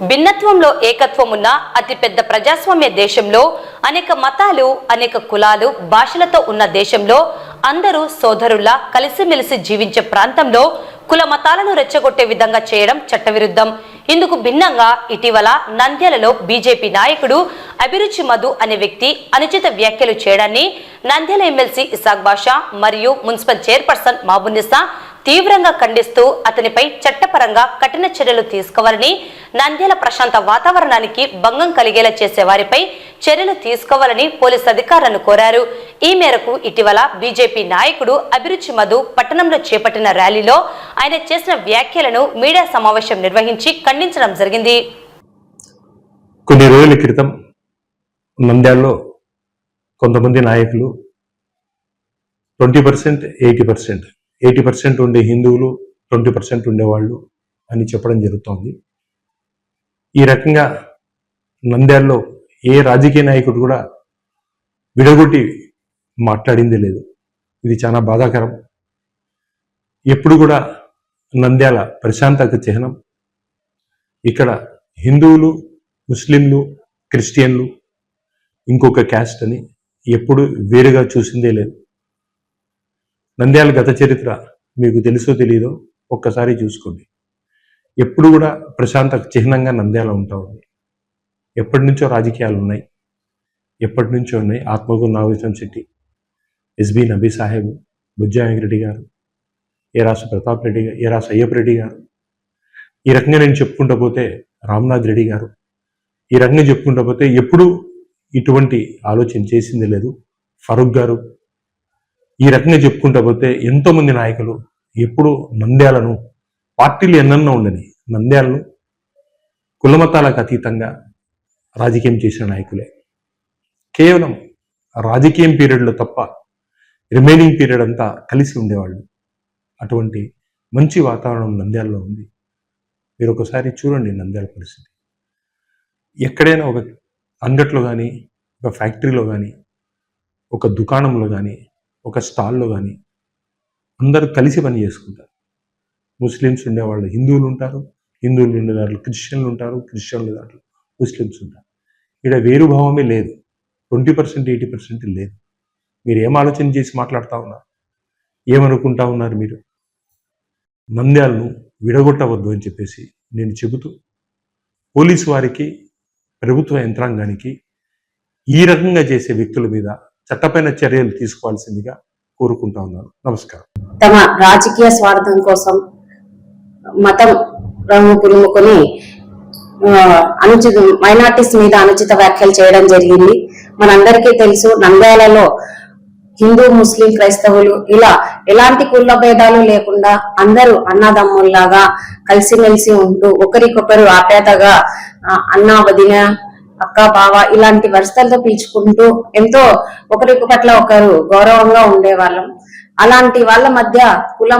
భిన్నత్వంలో ఏకత్వం ఉన్న అతిపెద్ద ప్రజాస్వామ్య దేశంలో అనేక మతాలు అనేక కులాలు భాషలతో ఉన్న దేశంలో అందరూ సోదరుల్లా కలిసిమెలిసి జీవించే ప్రాంతంలో కుల మతాలను రెచ్చగొట్టే విధంగా చేయడం చట్టవిరుద్ధం. ఇందుకు భిన్నంగా ఇటీవల నంద్యాలలో బీజేపీ నాయకుడు అభిరుచి మధు అనే వ్యక్తి అనుచిత వ్యాఖ్యలు చేయడాన్ని నంద్యాల ఎమ్మెల్సీ ఇసాక్ బాషా మరియు మున్సిపల్ చైర్పర్సన్ మాబునిసా తీవ్రంగా ఖండిస్తూ అతనిపై చట్టపరంగా కఠిన చర్యలు తీసుకోవాలని నంద్యాల ప్రశాంత వాతావరణానికి భంగం కలిగేలా చేసే వారిపై చర్యలు తీసుకోవాలని పోలీస్ అధికారులను కోరారు. ఈ మేరకు ఇటీవల బీజేపీ నాయకుడు అభిరుచి మధు పట్టణంలో చేపట్టిన ర్యాలీలో ఆయన చేసిన వ్యాఖ్యలను మీడియా సమావేశం నిర్వహించి ఖండించడం జరిగింది. కొన్ని రోజుల క్రితం నంద్యాలలో కొంతమంది నాయకులు twenty percent eighty percent eighty percent ఉండే హిందువులు ట్వంటీ పర్సెంట్ ఉండేవాళ్ళు అని చెప్పడం జరుగుతోంది. ఈ రకంగా నంద్యాలలో ఏ రాజకీయ నాయకుడు కూడా విడగొట్టి మాట్లాడింది లేదు. ఇది చాలా బాధాకరం. ఎప్పుడు కూడా నంద్యాల ప్రశాంతత చిహ్నం. ఇక్కడ హిందువులు ముస్లింలు క్రిస్టియన్లు ఇంకొక క్యాస్ట్ అని ఎప్పుడు వేరుగా చూసిందే లేదు. నంద్యాల గత చరిత్ర మీకు తెలుసో తెలియదో ఒక్కసారి చూసుకోండి. ఎప్పుడు కూడా ప్రశాంత చిహ్నంగా నంద్యాల ఉంటా ఉంది ఎప్పటి నుంచో రాజకీయాలు ఉన్నాయి. ఎప్పటి నుంచో ఉన్నాయి. ఆత్మగూరు నాగేశ్వరం శెట్టి ఎస్బి నబీ సాహెబ్ బుజ్జాయంగిరెడ్డి గారు ఏరాస ప్రతాప్ రెడ్డి గారు ఏరాస అయ్యప్ప రెడ్డి గారు. ఈ రకంగా నేను చెప్పుకుంటూ పోతే రామ్నాథ్ రెడ్డి గారు. ఈ రకంగా చెప్పుకుంటూ పోతే ఎప్పుడు ఇటువంటి ఆలోచన చేసింది లేదు. ఫరూక్ గారు. ఈ రకంగా చెప్పుకుంటూ పోతే ఎంతోమంది నాయకులు ఎప్పుడు నంద్యాలను పార్టీలు ఎన్నెన్నో ఉండని నంద్యాలను కులమతాలకు అతీతంగా రాజకీయం చేసిన నాయకులే. కేవలం రాజకీయం పీరియడ్లో తప్ప రిమైనింగ్ పీరియడ్ అంతా కలిసి ఉండేవాళ్ళు. అటువంటి మంచి వాతావరణం నంద్యాలలో ఉంది. మీరు ఒకసారి చూడండి నంద్యాల పరిస్థితి. ఎక్కడైనా ఒక అంగట్లో కానీ ఒక ఫ్యాక్టరీలో కానీ ఒక దుకాణంలో కానీ ఒక స్టాల్లో కానీ అందరూ కలిసి పని చేసుకుంటారు. ముస్లిమ్స్ ఉండేవాళ్ళు. హిందువులు ఉంటారు. హిందువులు ఉండేవాళ్ళు క్రిస్టియన్లు ఉంటారు. క్రిస్టియన్లు దాంట్లో ముస్లిమ్స్ ఉంటారు. ఇక్కడ వేరుభావమే లేదు. ట్వంటీ పర్సెంట్ ఎయిటీ పర్సెంట్ లేదు. మీరు ఏం ఆలోచన చేసి మాట్లాడుతూ ఉన్నారు? ఏమనుకుంటా ఉన్నారు మీరు? నంద్యాలను విడగొట్టవద్దు అని చెప్పేసి నేను చెబుతూ పోలీసు వారికి ప్రభుత్వ యంత్రాంగానికి ఈ రకంగా చేసే వ్యక్తుల మీద చట్టపైన చర్యలు తీసుకోవాల్సిందిగా కోరుకుంటా ఉన్నాను. నమస్కారం. తమ రాజకీయ స్వార్థం కోసం మతం రంగు పులుముకొని అనుచిత మైనార్టీస్ మీద అనుచిత వ్యాఖ్యలు చేయడం జరిగింది. మనందరికీ తెలుసు నంద్యాలలో హిందూ ముస్లిం క్రైస్తవులు ఇలా ఎలాంటి కుల భేదాలు లేకుండా అందరూ అన్నదమ్ముల్లాగా కలిసిమెలిసి ఉంటూ ఒకరికొకరు ఆప్యాతగా అన్న వదిన అక్క బావ ఇలాంటి వరుసలతో పిలుచుకుంటూ ఎంతో ఒకరికి పట్ల ఒకరు గౌరవంగా ఉండేవాళ్ళం. అలాంటి వాళ్ళ మధ్య కుల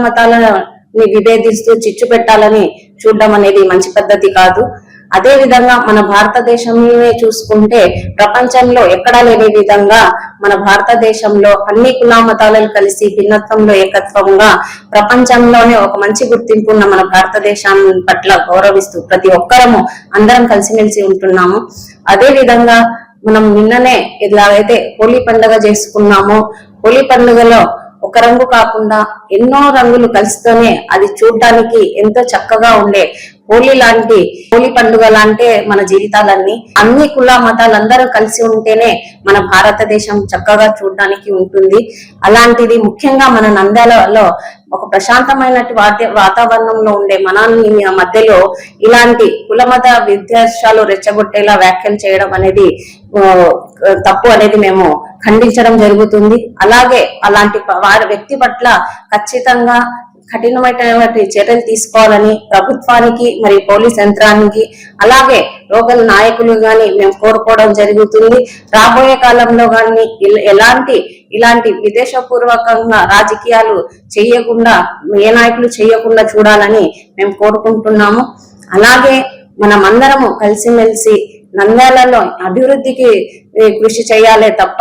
విభేదిస్తూ చిచ్చు పెట్టాలని చూడడం అనేది మంచి పద్ధతి కాదు. అదే విధంగా మన భారతదేశంలోనే చూసుకుంటే ప్రపంచంలో ఎక్కడా లేని విధంగా మన భారతదేశంలో అన్ని కుల మతాలను కలిసి భిన్నత్వంలో ఏకత్వంగా ప్రపంచంలోనే ఒక మంచి గుర్తింపు ఉన్న మన భారతదేశం పట్ల గౌరవిస్తూ ప్రతి ఒక్కరము అందరం కలిసిమెలిసి ఉంటున్నాము. అదే విధంగా మనం నిన్ననే ఇలాగైతే హోలీ పండుగ చేసుకున్నామో హోలీ పండుగలో ఒక రంగు కాకుండా ఎన్నో రంగులు కలిసితోనే అది చూడడానికి ఎంతో చక్కగా ఉండే హోలీ లాంటి హోలీ పండుగ లాంటి మన జీవితాలన్నీ. అన్ని కుల మతాలందరూ కలిసి ఉంటేనే మన భారతదేశం చక్కగా చూడడానికి ఉంటుంది. అలాంటిది ముఖ్యంగా మన నంద్యాలలో ఒక ప్రశాంతమైన వాతావరణంలో ఉండే మనాన్ని మధ్యలో ఇలాంటి కుల మత విద్వేషాలు రెచ్చగొట్టేలా వ్యాఖ్యలు చేయడం అనేది తప్పు అనేది మేము ఖండించడం జరుగుతుంది. అలాగే అలాంటి వారి వ్యక్తి పట్ల ఖచ్చితంగా కఠినమైనటువంటి చర్యలు తీసుకోవాలని ప్రభుత్వానికి మరియు పోలీస్ యంత్రానికి అలాగే లోకల్ నాయకులు గాని మేము కోరుకోవడం జరుగుతుంది. రాబోయే కాలంలో గాని ఎలాంటి ఇలాంటి విదేశపూర్వకంగా రాజకీయాలు చేయకుండా ఏ నాయకులు చేయకుండా చూడాలని మేము కోరుకుంటున్నాము. అలాగే మనమందరము కలిసిమెలిసి నంద్యాలలో అభివృద్ధికి కృషి చేయాలే తప్ప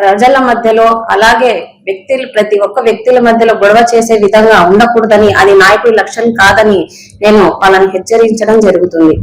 ప్రజల మధ్యలో అలాగే వ్యక్తులు ప్రతి ఒక్క వ్యక్తుల మధ్యలో గొడవ చేసే విధంగా ఉండకూడదని అది నాయకుడి లక్ష్యం కాదని నేను వాళ్ళని హెచ్చరించడం జరుగుతుంది.